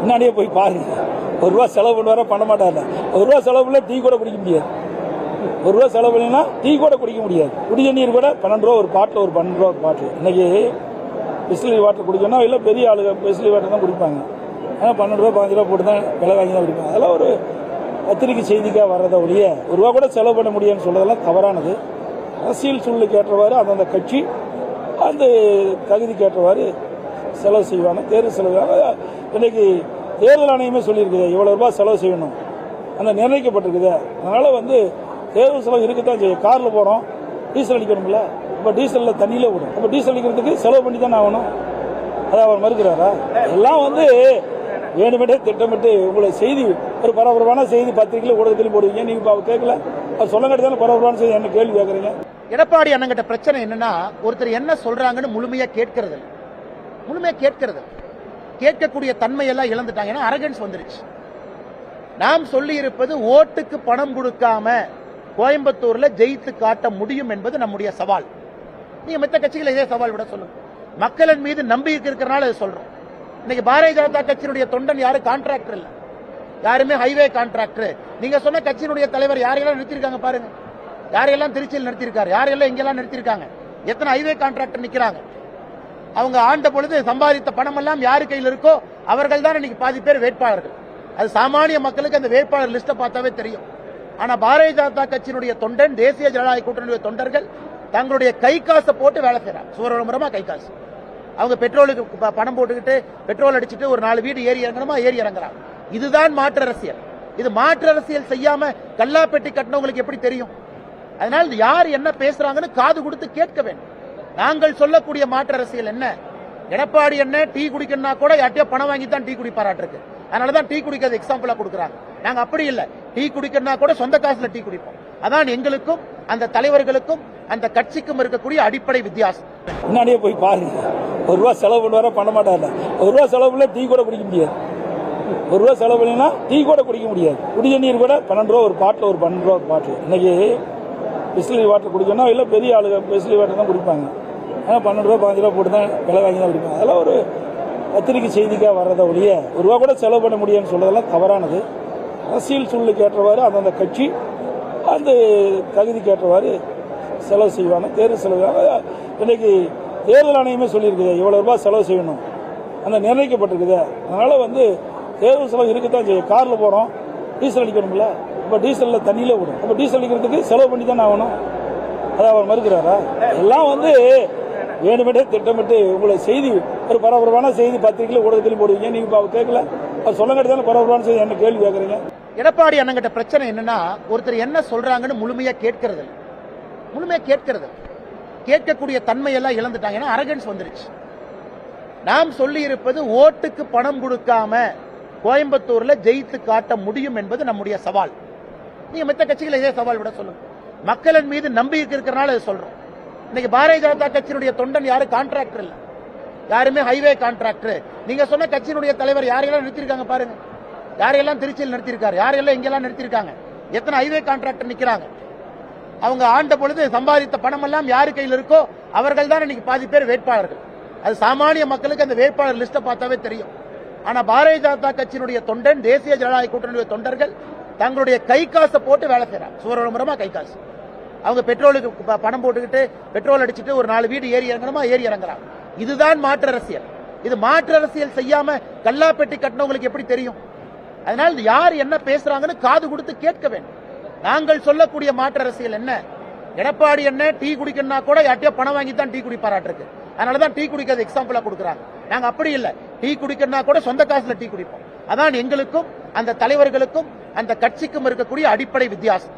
முன்னாடியே போய் பாருங்க. ஒரு ரூபா செலவு பண்ணுவார பண்ண மாட்டார் ஒரு ரூபா செலவு பண்ணல டீ கூட குடிக்க முடியாது. ஒரு ரூபா செலவு பண்ணினா டீ கூட குடிக்க முடியாது. குடி தண்ணீர் கூட பன்னெண்டு ரூபா ஒரு பாட்டில் ஒரு பன்னெண்டு ரூபா ஒரு பாட்டில். இன்னைக்கு பிஸ்லி வாட்டர் குடிக்கணும் இல்லை பெரிய ஆளுங்க பிஸ்லி வாட்டர் தான் குடிப்பாங்க. ஆனால் பன்னெண்டு ரூபா பதினஞ்சு ரூபா போட்டு தான் விலை வாங்கி தான் குடிப்பாங்க. அதெல்லாம் ஒரு பத்திரிக்கை செய்திக்காக வர்றதை ஒழிய ஒரு ரூபா கூட செலவு பண்ண முடியும்னு சொல்கிறதெல்லாம் தவறானது. அரசியல் சூழ்நிலைக்கு ஏற்றவாறு அந்தந்த கட்சி அந்த தகுதிக்கு ஏற்றவாறு செலவு செய்வாங்க. தேர்வு செலவு இன்னைக்கு தேர்தல் ஆணையமே சொல்லியிருக்குது இவ்வளோ ரூபாய் செலவு செய்யணும். அந்த நிர்ணயிக்கப்பட்டிருக்குது. அதனால் வந்து தேர்தல் செலவு இருக்கத்தான் செய்யும். காரில் போகிறோம் டீசல் அடிக்கணும்ல? இப்போ டீசலில் தண்ணியில் விடும். இப்போ டீசல் அடிக்கிறதுக்கு செலவு பண்ணி தானே ஆகணும். அதை அவர் மறுக்கிறாரா? எல்லாம் வந்து வேணுமென்றே திட்டமிட்டு உங்களை செய்தி ஒரு பரபரப்பான செய்தி பத்திரிகையில் ஊடகத்திலையும் போடுவீங்க. நீங்கள் இப்போ கேட்கல. அவர் சொல்ல தானே பரபரப்பான செய்தி? என்ன கேள்வி கேட்குறீங்க? எடப்பாடி அண்ணங்கிட்ட பிரச்சனை என்னன்னா ஒருத்தர் என்ன சொல்றாங்கன்னு முழுமையா கேட்கறது முழுமையா கேட்கறது கேட்கக்கூடிய தன்மையெல்லாம் இழந்துட்டாங்க. ஏன்னா அரகன்ஸ் வந்துருச்சு. நாம் சொல்லி இருப்பது ஓட்டுக்கு பணம் கொடுக்காம கோயம்புத்தூர்ல ஜெயித்து காட்ட முடியும் என்பது நம்முடைய சவால். நீங்க மத்த கட்சிகளை இதே சவால் விட சொல்லுங்க. மக்களின் மீது நம்பிக்கை இருக்கிறனால இதை சொல்றோம். இன்னைக்கு பாரதிய ஜனதா கட்சியினுடைய தொண்டன் யாரும் கான்ட்ராக்டர் இல்ல. யாருமே ஹைவே கான்ட்ராக்டர் நீங்க சொன்ன கட்சியினுடைய தலைவர் யாரையெல்லாம் நிறுத்திருக்காங்க பாருங்க. யாரையெல்லாம் திருச்சியில் நிறுத்திருக்காரு யாரையெல்லாம் இங்கெல்லாம் நிறுத்திருக்காங்க எத்தனை ஹைவே கான்ட்ராக்டர் நிக்கிறாங்க? அவங்க ஆண்ட பொழுது சம்பாதித்த பணம் எல்லாம் யாரு கையில் இருக்கோ அவர்கள் தான் இன்னைக்கு பாதி பேர் வேட்பாளர்கள். அது சாமானிய மக்களுக்கு அந்த வேட்பாளர் லிஸ்ட்டை பார்த்தாவே தெரியும். ஆனா பாரதிய ஜனதா கட்சியினுடைய தொண்டன் தேசிய ஜனநாயக கூட்டணியுடைய தொண்டர்கள் தங்களுடைய கை காசை போட்டு வேலை செய்யறாங்க சுவரமுறமா கை காசு அவங்க பெட்ரோலுக்கு ப- பணம் போட்டுக்கிட்டு பெட்ரோல் அடிச்சுட்டு ஒரு நாலு வீடு ஏறி இறங்கணுமா? ஏறி இறங்குறாங்க இதுதான் மாற்று அரசியல். இது மாற்று அரசியல் செய்யாம கல்லாப்பெட்டி கட்டினவங்களுக்கு எப்படி தெரியும்? அதனால் யார் என்ன பேசுறாங்கன்னு காது கொடுத்து கேட்க வேண்டும். நாங்கள் சொல்லக்கூடிய மாற்று அரசியல் என்ன? எடப்பாடி என்ன டீ குடிக்கணும்னா கூட யார்ட்டையோ பணம் வாங்கி தான் டீ குடிப்பாராட்டிருக்கு. அதனால தான் டீ குடிக்கிறது எக்ஸாம்பிளா கொடுக்குறாங்க. நாங்க அப்படி இல்ல. டீ குடிக்கணும்னா கூட சொந்த காசுல டீ குடிப்போம். அதான் எங்களுக்கும் அந்த தலைவர்களுக்கும் அந்த கட்சிக்கும் இருக்கக்கூடிய அடிப்படை வித்தியாசம். முன்னாடியே போய் பாருங்க. ஒரு ரூபா செலவு பண்ணுவாரா? பண்ண மாட்டாங்க ஒரு ரூபா செலவுல டீ கூட குடிக்க முடியாது. ஒரு ரூபா செலவு இல்லைன்னா டீ கூட குடிக்க முடியாது. குடி தண்ணீர் கூட பன்னெண்டு ரூபா ஒரு பாட்டில் ஒரு பன்னெண்டு ரூபா ஒரு பாட்டில். இன்னைக்கு பிஸ்லி வாட்டர் குடிக்கணும் இல்லை பெரிய ஆளுங்க பிஸ்லி வாட்டர் தான் குடிப்பாங்க. ஆனால் பன்னெண்டு ரூபா பதினஞ்சு ரூபா போட்டு தான் விலை வாங்கி தான் குடிப்பாங்க அதெல்லாம் ஒரு பத்திரிக்கை செய்திக்காக வர்றதை ஒழிய ஒரு ரூபா கூட செலவு பண்ண முடியும்னு சொல்கிறதெல்லாம் தவறானது. அரசியல் சூழ்நிலைக்கு ஏற்றவாறு அந்தந்த கட்சி அந்த தகுதிக்கு ஏற்றவாறு செலவு செய்வாங்க. தேர்தல் செலவு இன்னைக்கு தேர்தல் ஆணையமே சொல்லியிருக்குது இவ்வளோ ரூபாய் செலவு செய்யணும். அந்த நிர்ணயிக்கப்பட்டிருக்குது. அதனால் வந்து தேர்தல் செலவு இருக்கத்தான் செய்யும். காரில் போகிறோம் டீசல் அடிக்கணும்ல. இப்போ டீசலில் தண்ணியில் விடும் அப்போ டீசல் அடிக்கிறதுக்கு செலவு பண்ணி தானே ஆகணும். அதை அவர் மறுக்கிறாரா? எல்லாம் வந்து வேணுமென்றே திட்டமிட்டு உங்களை செய்தி ஒரு பரபரப்பான செய்தி பத்திரிகையில் ஊடகத்திலும் போடுவீங்க. நீங்க இப்போ கேட்கல அவர் சொல்ல தானே பரபரப்பான செய்தி என்ன கேள்வி கேட்குறீங்க எடப்பாடி அண்ணங்கிட்ட பிரச்சனை என்னன்னா ஒருத்தர் என்ன சொல்றாங்கன்னு முழுமையா கேட்கறது முழுமையா கேட்கறது கேட்கக்கூடிய தன்மையெல்லாம் இழந்துட்டாங்க. ஏன்னா அரகன்ஸ் வந்துருச்சு. நாம் சொல்லி இருப்பது ஓட்டுக்கு பணம் கொடுக்காம கோயம்புத்தூர்ல ஜெயித்து காட்ட முடியும் என்பது நம்முடைய சவால். நீங்க மற்ற கட்சிகளை இதே சவால் விட சொல்லுங்க? மக்களின் மீது நம்பிக்கை இருக்கிறனால சொல்றோம். இன்னைக்கு பாரதிய ஜனதா கட்சியினுடைய தொண்டன் யாரு? கான்ட்ராக்டர் இல்ல. யாருமே ஹைவே கான்ட்ராக்டர் நீங்க சொன்ன கட்சியினுடைய தலைவர் யாரையெல்லாம் நிறுத்திருக்காங்க பாருங்க. யாரையெல்லாம் திருச்சியில் நிறுத்திருக்காரு யாரையெல்லாம் இங்கெல்லாம் நிறுத்திருக்காங்க எத்தனை ஹைவே கான்ட்ராக்டர் நிக்கிறாங்க? அவங்க ஆண்ட பொழுது சம்பாதித்த பணம் எல்லாம் யாரு கையில் இருக்கோ அவர்கள் தான் இன்னைக்கு பாதி பேர் வேட்பாளர்கள். அது சாமானிய மக்களுக்கு அந்த வேட்பாளர் லிஸ்ட்டை பார்த்தாவே தெரியும். ஆனா பாரதிய ஜனதா கட்சியினுடைய தொண்டன் தேசிய ஜனநாயக கூட்டணியுடைய தொண்டர்கள் தங்களுடைய கை காசை போட்டு வேலை செய்யறாங்க. சுவரமுறமா கை காசு. அவங்க பெட்ரோலுக்கு பணம் போட்டுக்கிட்டு பெட்ரோல் அடிச்சுட்டு ஒரு நாலு வீடு ஏறி இறங்கணுமா? ஏறி இறங்குறாங்க இதுதான் மாற்று அரசியல். இது மாற்று அரசியல் செய்யாம கல்லாப்பெட்டி கட்டினவங்களுக்கு எப்படி தெரியும்? அதனால் யார் என்ன பேசுறாங்கன்னு காது கொடுத்து கேட்க வேண்டும். நாங்கள் சொல்லக்கூடிய மாற்று அரசியல் என்ன? எடப்பாடி என்ன டீ குடிக்கணும்னா கூட யார்ட்டையோ பணம் வாங்கி தான் டீ குடிப்பாராட்டிருக்கு. அதனாலதான் டீ குடிக்கிறது எக்ஸாம்பிளா கொடுக்குறாங்க. நாங்க அப்படி இல்ல. டீ குடிக்கணும்னா கூட சொந்த காசுல டீ குடிப்போம். அதான் எங்களுக்கும் அந்த தலைவர்களுக்கும் அந்த கட்சிக்கும் இருக்கக்கூடிய அடிப்படை வித்தியாசம்.